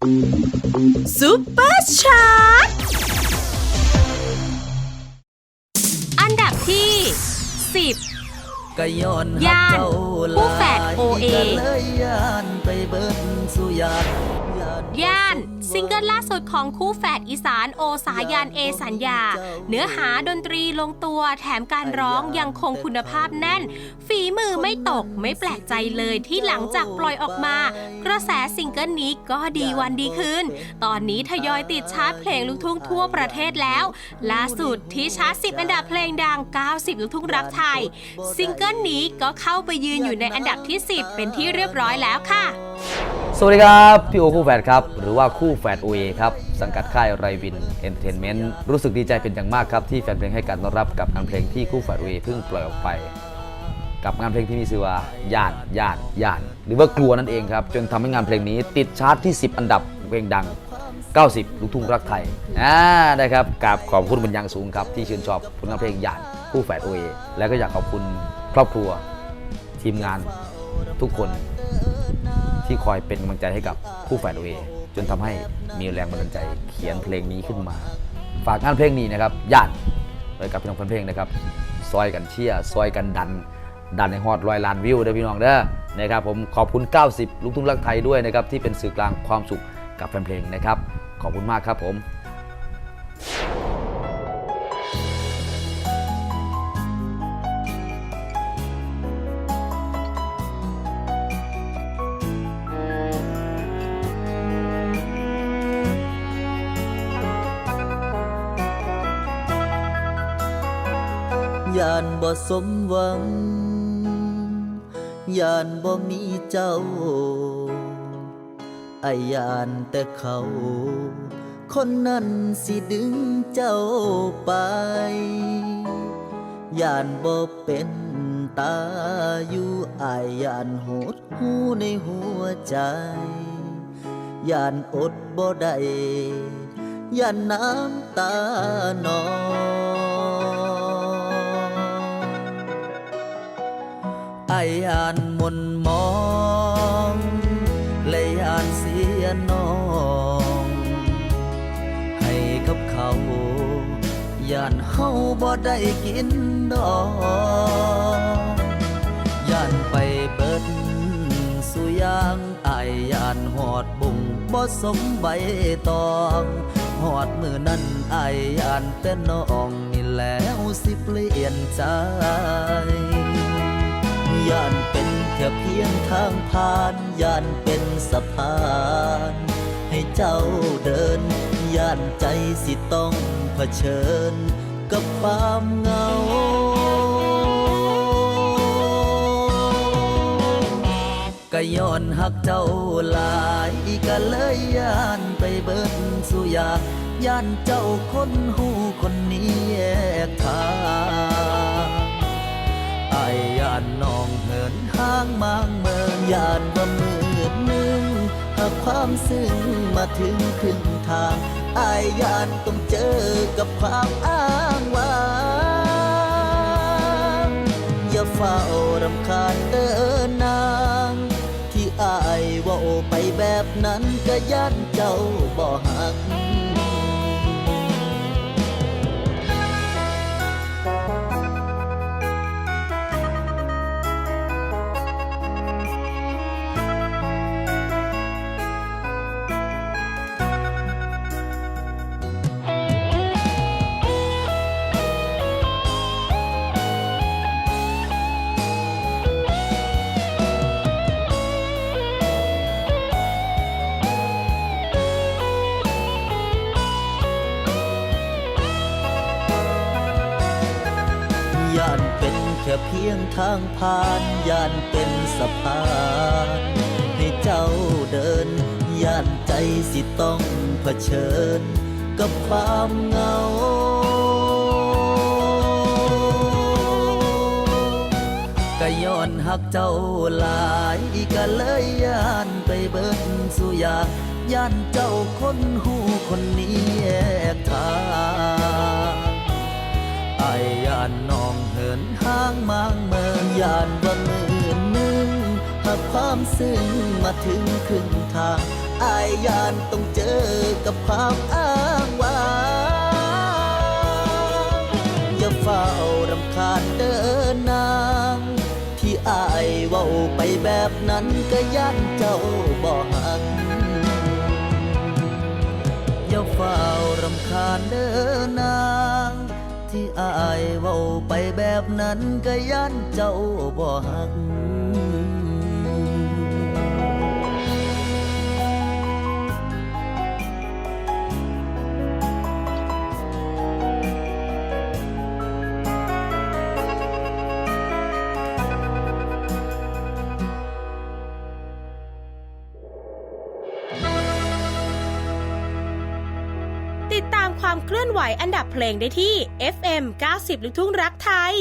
ซุปเปอร์ชาร์ตอันดับที่ 10 ก็ย้อนย่านหักเจ้คู่แฝด OA ก็เลยย่านไปเบิดสุยาน ย่านย่าน ซิงเกิลล่าสุดของคู่แฝดอีสานโอสายันเอสัญญา เนื้อหาดนตรีลงตัวแถมการร้องยังคงคุณภาพแน่น ฝีมือไม่ตกไม่แปลกใจเลยที่หลังจากปล่อยออกมา กระแสซิงเกิลนี้ก็ดีวันดีคืนตอนนี้ทยอยติดชาร์ตเพลงลูกทุ่งทั่วประเทศแล้ว ล่าสุดที่ชาร์ต10 อันดับเพลงดัง 90 ลูกทุ่งรักไทย ซิงเกิลนี้ก็เข้าไปยืนอยู่ในอันดับที่ 10 เป็นที่เรียบร้อยแล้วค่ะ สวัสดีครับ พี่โอคู่แฝดครับ หรือว่าคู่แฝดโอเอครับ สังกัดค่ายไรวินเอนเตอร์เทนเมนต์รู้สึกดีใจเป็นอย่างมากครับ ที่แฟนเพลงให้การต้อนรับกับงานเพลงที่คู่แฝดโอเอเพิ่งปล่อยออกไป กับงานเพลงที่มีชื่อว่าย่านย่านย่าน หรือว่ากลัวนั่นเองครับ จนทำให้งานเพลงนี้ติดชาร์ตที่ 10 อันดับเพลงดัง 90 ลูกทุ่งรักไทยอ่าได้ครับกราบขอบคุณเป็นอย่างสูงครับที่ชื่นชอบผลงานเพลงย่านคู่แฝดโอเอและก็อยากขอบคุณครอบครัว ทีมงานทุกคน ที่คอยเป็นกำลังใจให้กับคู่แฝดโอเอจนทำให้มีแรงบันดาลใจเขียนเพลงนี้ขึ้นมา ฝากงานเพลงนี้นะครับย่านไว้กับพี่น้องแฟนเพลงนะครับซอยกันเชียร์ซอยกันดัน ดันในฮอตร้อยล้านวิวเด้อพี่น้องเด้อนะครับผมขอบคุณ 90 ลูกทุ่งรักไทยด้วยนะครับที่เป็นสื่อกลางความสุขกับแฟนเพลงนะครับ ขอบคุณมากครับผม ย่านบ่สมหวังย่านบ่มีเจ้าไอายานแต่เขา คนนั้นสิดึงเจ้าไปย่านบ่เป็นตาอยู่อายย่านโหดหูในหัวใจย่านอดบ่ได้ย่านน้ำตานอง ไออ่านมนมองเลยอ่านเสียน้อง ให้กับเขาย่านเฮาบ่ได้กินดอกย่านไปเบิดสุยางไอย่านหอดบุงบ่สมใบตองหอดมือนั้นไอายย่านแต่น้องนี่แล้วสิเปลี่ยนใจ ย่านเป็นแค่เพียงทางผ่านย่านเป็นสะพาน ให้เจ้าเดินย่านใจสิต้องเผชิญ กับความเหงาก็ย้อนหักเจ้าหลายก็เลยย่านไปเบิดสุยาย่านเจ้าคนหูคน ความซึ้งมาถึงครึ่งทาง อายยานต้องเจอกับความอ้างว้างอย่าเฝ้ารำคาญเดินนาง ที่อายว่าโอไปแบบนั้นก็ยันเจ้าบ่หัก ค่เพียงทางผ่านย่านเป็นสะพานให้เจ้าเดินย่านใจสิต้องเผชิญ กับความเหงาก็ย้อนหักเจ้าหลายก็เลยย่านไปเบิดสุยาย่านเจ้าคนหูคนนี้แยกทาง มางเมินยานว่ามือหนึ่งหากความซึ้งมาถึงครึ่งทางอายยานต้องเจอกับความอ้างว้างอย่าเฝ้ารำคาญเดินนางที่อายเว้าไปแบบนั้นก็ย่านเจ้าบ่หักอย่าเฝ้ารำคาญเดินนาง ที่อายเว้าไปแบบนั้นก็ยันเจ้าบ่หัก ติดตามความเคลื่อนไหวอันดับเพลงได้ที่ FM 90ลูกทุ่งรักไทย